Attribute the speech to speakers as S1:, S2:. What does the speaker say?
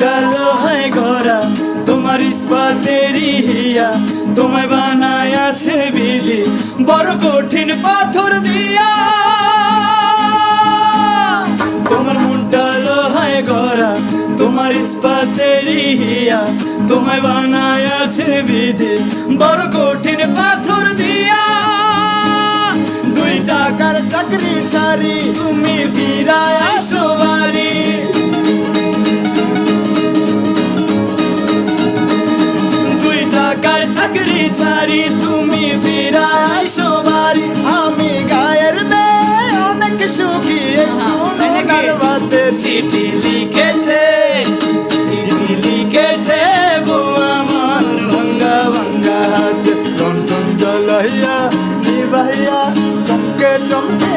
S1: মনটা লোহায় গড়া তোমার ইস্পাতেরই হিয়া, তোমায় বানায় আছে বিধি, বড় কঠিন পাথর দিয়া। তোমার মনটা লোহায় গড়া তোমার ইস্পাতেরই হিয়া, তোমায় বানায় আছে বিধি, বড় কঠিন পাথর দিয়া। দুই চাকার চাকরি ছাড়ি, তুমি ফিরায় আসো। ছাড়ি তুমি ফিরায় আসো বাড়ি আমি গায়ের মেয়ে অনেক সুখী বাতে চিঠি লিখেছে চিঠি লিখেছে বউ আমার ভাঙ্গা ভাঙ্গা হাত। টন জ্বলাইয়া নিবাইয়া চমকে চমকে